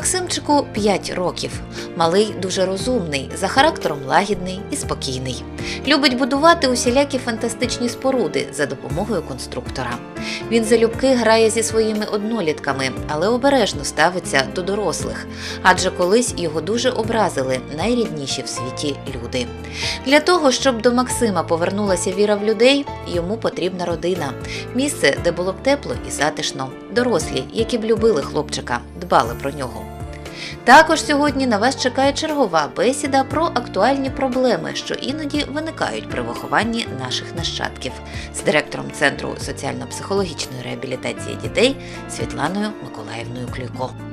Максимчику 5 років. Малий дуже розумний, за характером лагідний і спокійний. Любить будувати усілякі фантастичні споруди за допомогою конструктора. Він залюбки грає зі своїми однолітками, але обережно ставиться до дорослих, адже колись його дуже образили найрідніші в світі люди. Для того, щоб до Максима повернулася віра в людей, йому потрібна родина, місце, де було б тепло і затишно, дорослі, які б любили хлопчика, дбали про нього. Також сьогодні на вас чекає чергова бесіда про актуальні проблеми, що іноді виникають при вихованні наших нащадків з директором Центру соціально-психологічної реабілітації дітей Світланою Миколаївною Клюйко.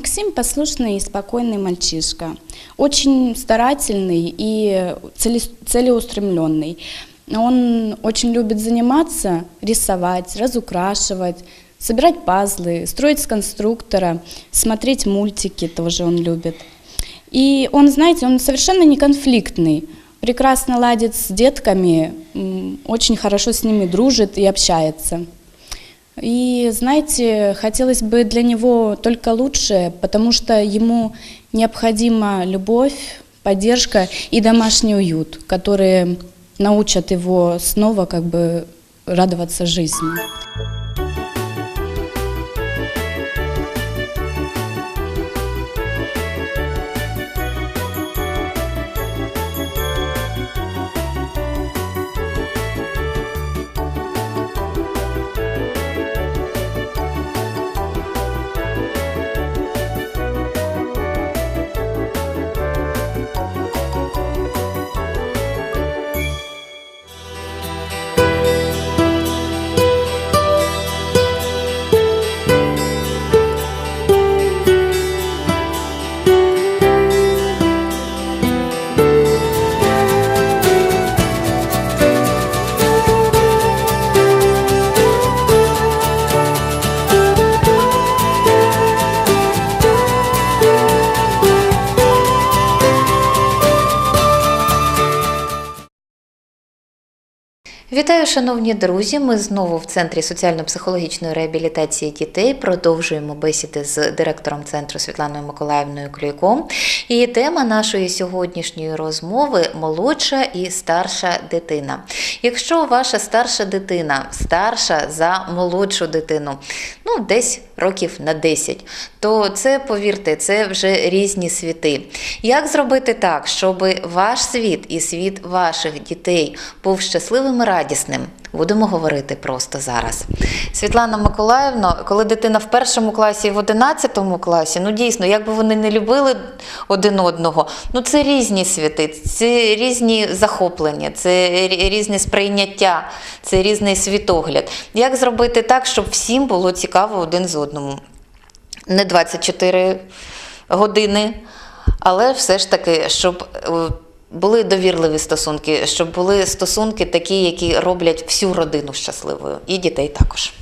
Максим послушный и спокойный мальчишка, очень старательный и целеустремленный. Он очень любит заниматься, рисовать, разукрашивать, собирать пазлы, строить с конструктора, смотреть мультики тоже он любит. И он, знаете, он совершенно не конфликтный, прекрасно ладит с детками, очень хорошо с ними дружит и общается. И, знаете, хотелось бы для него только лучшее, потому что ему необходима любовь, поддержка и домашний уют, которые научат его снова как бы радоваться жизни. Вітаю, шановні друзі. Ми знову в центрі соціально-психологічної реабілітації дітей продовжуємо бесіди з директором центру Світланою Миколаївною Клюйко. І тема нашої сьогоднішньої розмови молодша і старша дитина. Якщо ваша старша дитина старша за молодшу дитину, ну десь років на 10, то це, повірте, це вже різні світи. Як зробити так, щоб ваш світ і світ ваших дітей був щасливим і радісним? Будемо говорити просто зараз. Світлана Миколаївна, коли дитина в першому класі і в одинадцятому класі, ну дійсно, як би вони не любили один одного, ну це різні світи, це різні захоплення, це рі- різне сприйняття, це різний світогляд. Як зробити так, щоб всім було цікаво один з одному? Не 24 години, але все ж таки, щоб е, були довірливі стосунки, щоб були стосунки такі, які роблять всю родину щасливою, і дітей також.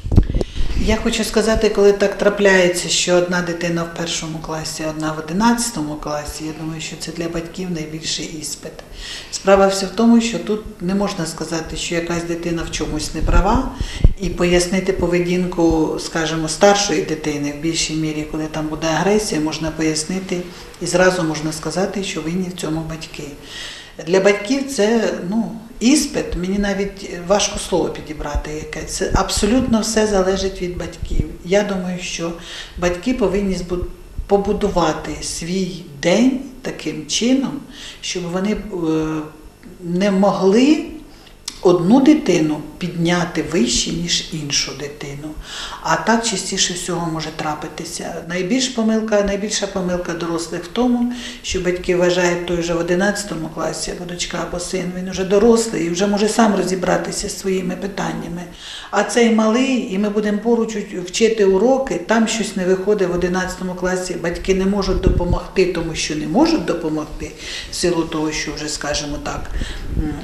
Я хочу сказати, коли так трапляється, що одна дитина в першому класі, одна в одинадцятому класі, я думаю, що це для батьків найбільший іспит. Справа все в тому, що тут не можна сказати, що якась дитина в чомусь не права, і пояснити поведінку, скажімо, старшої дитини в більшій мірі, коли там буде агресія, можна пояснити і зразу можна сказати, що винні в цьому батьки. Для батьків це ну, іспит, мені навіть важко слово підібрати яке. Це абсолютно все залежить від батьків. Я думаю, що батьки повинні побудувати свій день таким чином, щоб вони е, не могли одну дитину підняти вище, ніж іншу дитину. А так частіше всього може трапитися. Найбільш помилка, найбільша помилка дорослих в тому, що батьки вважають той же в 11 класі, або дочка, або син, він вже дорослий і вже може сам розібратися з своїми питаннями. А цей малий, і ми будемо поруч вчити уроки, там щось не виходить в 11 класі. Батьки не можуть допомогти, тому що не можуть допомогти, в силу того, що вже, скажімо так,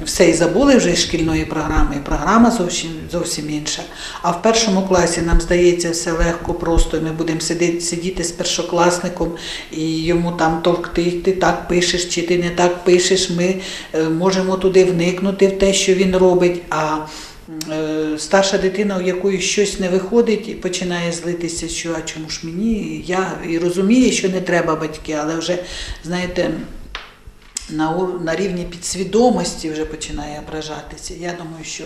все і забули вже із шкільної програми, і програма зовсім, зовсім інша. А в першому класі нам здається все легко, просто і ми будемо сидіти, сидіти з першокласником і йому там товкти, ти так пишеш, чи ти не так пишеш. Ми е, можемо туди вникнути в те, що він робить. А е, старша дитина, у якої щось не виходить, і починає злитися, що а чому ж мені? Я і розуміє, що не треба батьки, але вже знаєте. На, на рівні підсвідомості вже починає ображатися. Я думаю, що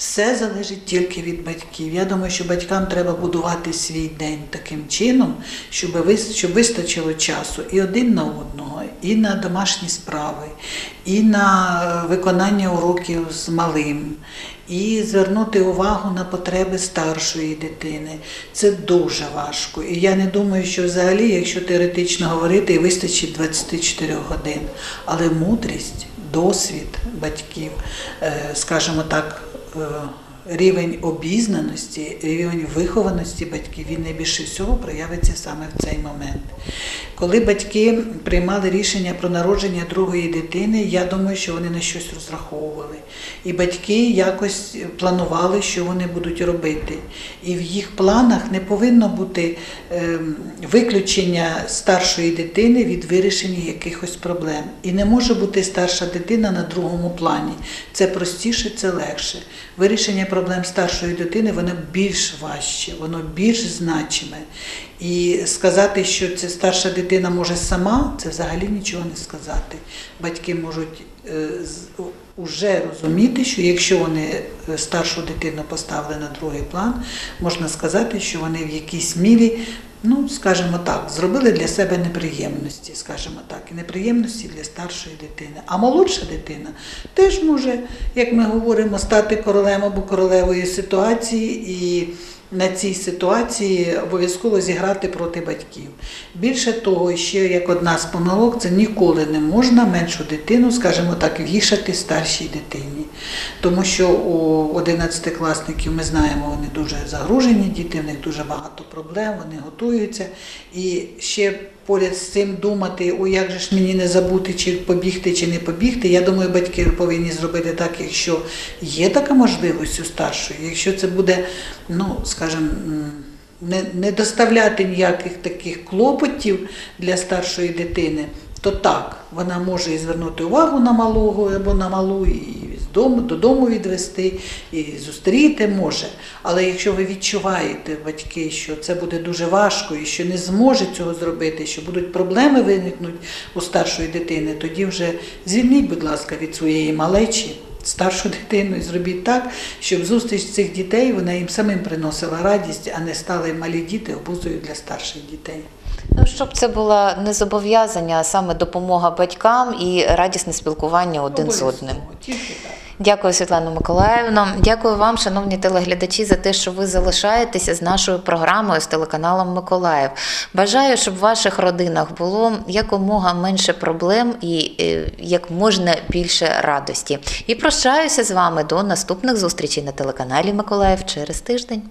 все залежить тільки від батьків. Я думаю, що батькам треба будувати свій день таким чином, щоб, вис- щоб вистачило часу і один на одного, і на домашні справи, і на е, виконання уроків з малим, і звернути увагу на потреби старшої дитини. Це дуже важко. І я не думаю, що взагалі, якщо теоретично говорити, вистачить 24 годин. Але мудрість, досвід батьків, е, скажімо так, 不会 рівень обізнаності, рівень вихованості батьків, він найбільше всього проявиться саме в цей момент. Коли батьки приймали рішення про народження другої дитини, я думаю, що вони на щось розраховували. І батьки якось планували, що вони будуть робити. І в їх планах не повинно бути ем, виключення старшої дитини від вирішення якихось проблем. І не може бути старша дитина на другому плані. Це простіше, це легше. Вирішення проблем старшої дитини воно більш важче, воно більш значиме. І сказати, що це старша дитина може сама, це взагалі нічого не сказати. Батьки можуть вже розуміти, що якщо вони е, старшу дитину поставили на другий план, можна сказати, що вони в якійсь мірі, ну скажімо так, зробили для себе неприємності, скажімо так, і неприємності для старшої дитини. А молодша дитина теж може, як ми говоримо, стати королем або королевою ситуації і на цій ситуації обов'язково зіграти проти батьків. Більше того, ще як одна з помилок, це ніколи не можна меншу дитину, скажімо так, вішати старшій дитині. Тому що у 11-класників ми знаємо, вони дуже загружені діти, в них дуже багато проблем, вони готуються. І ще поряд з цим думати, о, як же ж мені не забути, чи побігти, чи не побігти. Я думаю, батьки повинні зробити так, якщо є така можливість у старшої, якщо це буде, ну, скажімо, не, не доставляти ніяких таких клопотів для старшої дитини, то так, вона може і звернути увагу на малого або на малу, і дому, додому відвести і зустріти може. Але якщо ви відчуваєте, батьки, що це буде дуже важко і що не зможе цього зробити, що будуть проблеми виникнуть у старшої дитини, тоді вже звільніть, будь ласка, від своєї малечі старшу дитину і зробіть так, щоб зустріч цих дітей вона їм самим приносила радість, а не стали малі діти обузою для старших дітей. Ну, щоб це була не зобов'язання, а саме допомога батькам і радісне спілкування один з одним. Тільки так. Дякую, Світлана Миколаївна. Дякую вам, шановні телеглядачі, за те, що ви залишаєтеся з нашою програмою з телеканалом Миколаїв. Бажаю, щоб в ваших родинах було якомога менше проблем і е, як можна більше радості. І прощаюся з вами до наступних зустрічей на телеканалі Миколаїв через тиждень.